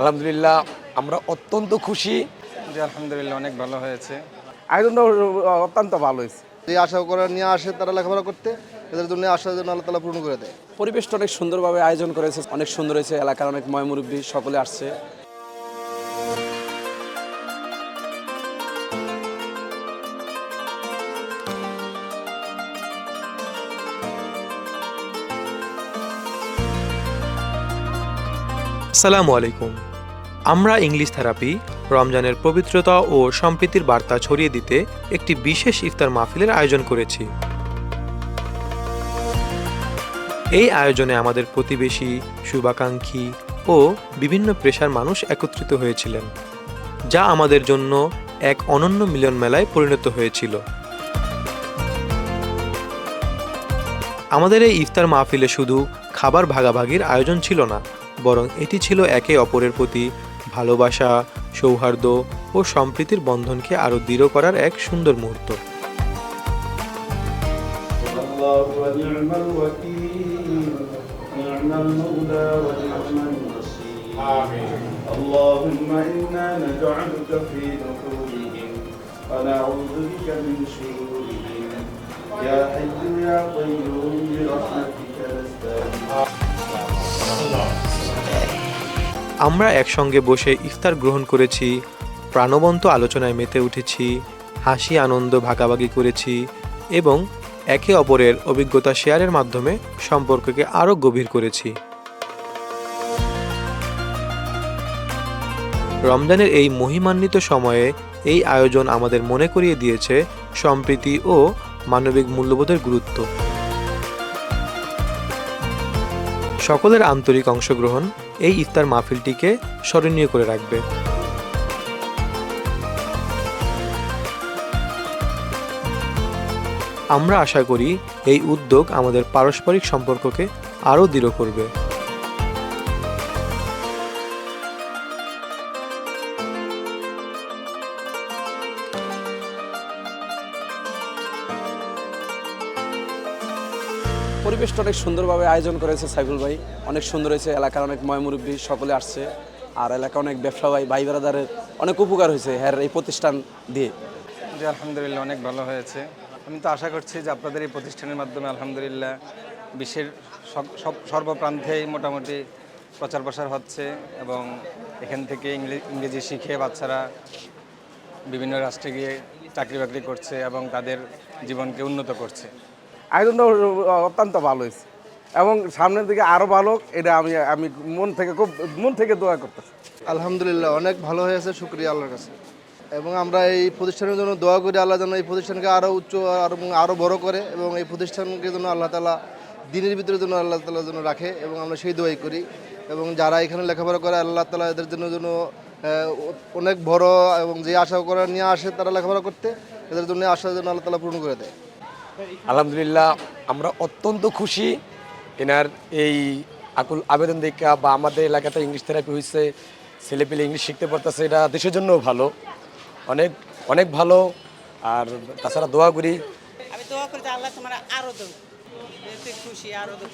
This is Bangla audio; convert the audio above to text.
আলহামদুলিল্লাহ আমরা অত্যন্ত খুশি। জি আলহামদুলিল্লাহ অনেক ভালো হয়েছে। আয়োজনটা অত্যন্ত ভালো হয়েছে। যে আশা করে নিয়ে আসে তারা লেখাপড়া করতে এদের জন্য আশা জন্য আল্লাহ তালা পূর্ণ করে দেয়। পরিবেশটা অনেক সুন্দরভাবে আয়োজন করেছে অনেক সুন্দর হয়েছে এলাকার অনেক ময়মুরব্বী সকলে আসছে। আসসালামু আলাইকুম। আমরা ইংলিশ থেরাপি, রমজানের পবিত্রতা ও সম্প্রীতির বার্তা ছড়িয়ে দিতে একটি বিশেষ ইফতার মাহফিলের আয়োজন করেছি। এই আয়োজনে আমাদের প্রতিবেশী, শুভাকাঙ্ক্ষী ও বিভিন্ন পেশার মানুষ একত্রিত হয়েছিলেন, যা আমাদের জন্য এক অনন্য মিলন মেলায় পরিণত হয়েছিল। আমাদের এই ইফতার মাহফিলে শুধু খাবার ভাগাভাগির আয়োজন ছিল না, বরং এটি ছিল একে অপরের প্রতি ভালোবাসা সৌহার্দ্য ও সম্প্রীতির বন্ধনকে আরও দৃঢ় করার এক সুন্দর মুহূর্ত الله ونعم الوكيل نعم المولى ونعم النصير آمين اللهم إنا نجعلك في نحورهم ونعوذ بك من شرورهم يا حي يا قيوم برحمتك نستغيث আমরা একসঙ্গে বসে ইফতার গ্রহণ করেছি, প্রাণবন্ত আলোচনায় মেতে উঠেছি, হাসি আনন্দ ভাগাভাগি করেছি এবং একে অপরের অভিজ্ঞতা শেয়ারের মাধ্যমে সম্পর্ককে আরও গভীর করেছি। রমজানের এই মহিমান্বিত সময়ে এই আয়োজন আমাদের মনে করিয়ে দিয়েছে সম্প্রীতি ও মানবিক মূল্যবোধের গুরুত্ব। সকলের আন্তরিক অংশগ্রহণ এই ইফতার মাহফিলটিকে স্মরণীয় করে রাখবে। আমরা আশা করি এই উদ্যোগ আমাদের পারস্পরিক সম্পর্ককে আরও দৃঢ় করবে। পরিবেশটা অনেক সুন্দরভাবে আয়োজন করেছে সাইফুল ভাই। অনেক সুন্দর হয়েছে, এলাকার অনেক ময়মুরব্বী সকলে আসছে, আর এলাকা অনেক ব্যবসা ভাই ভাই বেড়াদারের অনেক উপকার হয়েছে হ্যাঁ এই প্রতিষ্ঠান দিয়ে। জি, আলহামদুলিল্লাহ, অনেক ভালো হয়েছে। আমি তো আশা করছি যে আপনাদের এই প্রতিষ্ঠানের মাধ্যমে আলহামদুলিল্লাহ বিশ্বের সব- সব সর্বপ্রান্তেই মোটামুটি প্রচার প্রসার হচ্ছে এবং এখান থেকে ইংরেজি শিখে বাচ্চারা বিভিন্ন রাষ্ট্রে গিয়ে চাকরি বাকরি করছে এবং তাদের জীবনকে উন্নত করছে। আয়োজনটা অত্যন্ত ভালো হয়েছে। এবং সামনের দিকে আরও ভালো এটা আমি আমি মন থেকে খুব, মন থেকে দোয়া করতেছি। আলহামদুলিল্লাহ, অনেক ভালো হয়েছে, শুক্রিয়া আল্লাহর কাছে। এবং আমরা এই প্রতিষ্ঠানের জন্য দোয়া করি, আল্লাহ যেন এই প্রতিষ্ঠানকে আরও উচ্চ এবং আরও বড় করে, এবং এই প্রতিষ্ঠানকে যেন আল্লাহ তালা দিনের ভিতরে যেন আল্লাহ তালা যেন রাখে, এবং আমরা সেই দোয়াই করি। এবং যারা এখানে লেখাপড়া করে, আল্লাহ তালা এদের জন্য যেন অনেক বড় এবং যে আশা করে, নিয়ে আসে তারা লেখাপড়া করতে, এদের জন্য আশা যেন আল্লাহ তালা পূর্ণ করে দেয়। আলহামদুলিল্লাহ, আমরা অত্যন্ত খুশি। এনার এই আকুল আবেদন দেখা বা আমাদের এলাকাতে ইংলিশ থেরাপি হয়েছে ছেলেপেলে ইংলিশ শিখতে পারতেছে, এটা দেশের জন্যও ভালো। অনেক অনেক ভালো। আর তাছাড়া দোয়া করি। আমি দোয়া করি আল্লাহ তোমার আরও দেব খুশি, আরও দেব